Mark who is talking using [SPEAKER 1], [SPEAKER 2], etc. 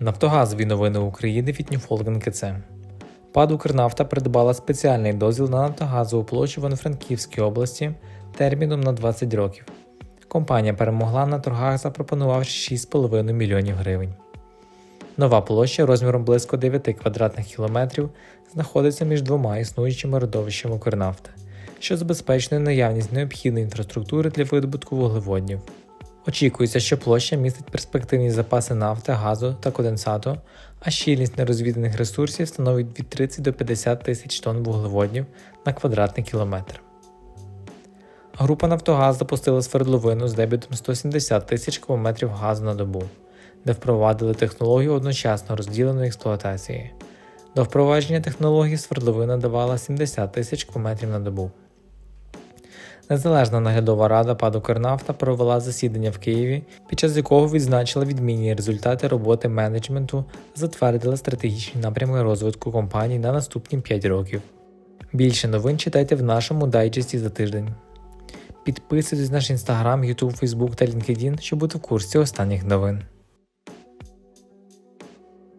[SPEAKER 1] Нафтогазові новини України від Ньюфолген КЦ. ПАД «Укрнафта» придбала спеціальний дозвіл на нафтогазову площу в Івано-Франківській області терміном на 20 років. Компанія перемогла на торгах, запропонувавши 6,5 мільйонів гривень. Нова площа розміром близько 9 квадратних кілометрів знаходиться між двома існуючими родовищами Укрнафти, що забезпечує наявність необхідної інфраструктури для видобутку вуглеводнів. Очікується, що площа містить перспективні запаси нафти, газу та конденсату, а щільність нерозвіданих ресурсів становить від 30 до 50 тисяч тонн вуглеводнів на квадратний кілометр. Група Нафтогаз запустила свердловину з дебютом 170 тисяч кубометрів газу на добу, де впровадили технологію одночасно розділеної експлуатації. До впровадження технології свердловина давала 70 тисяч кубометрів на добу. Незалежна наглядова рада ПАД «Укрнафта» провела засідання в Києві, під час якого відзначила відмінні результати роботи менеджменту та затвердила стратегічні напрямки розвитку компанії на наступні 5 років. Більше новин читайте в нашому дайджесті за тиждень. Підписуйтесь на наш інстаграм, Ютуб, Фейсбук та LinkedIn, щоб бути в курсі останніх новин.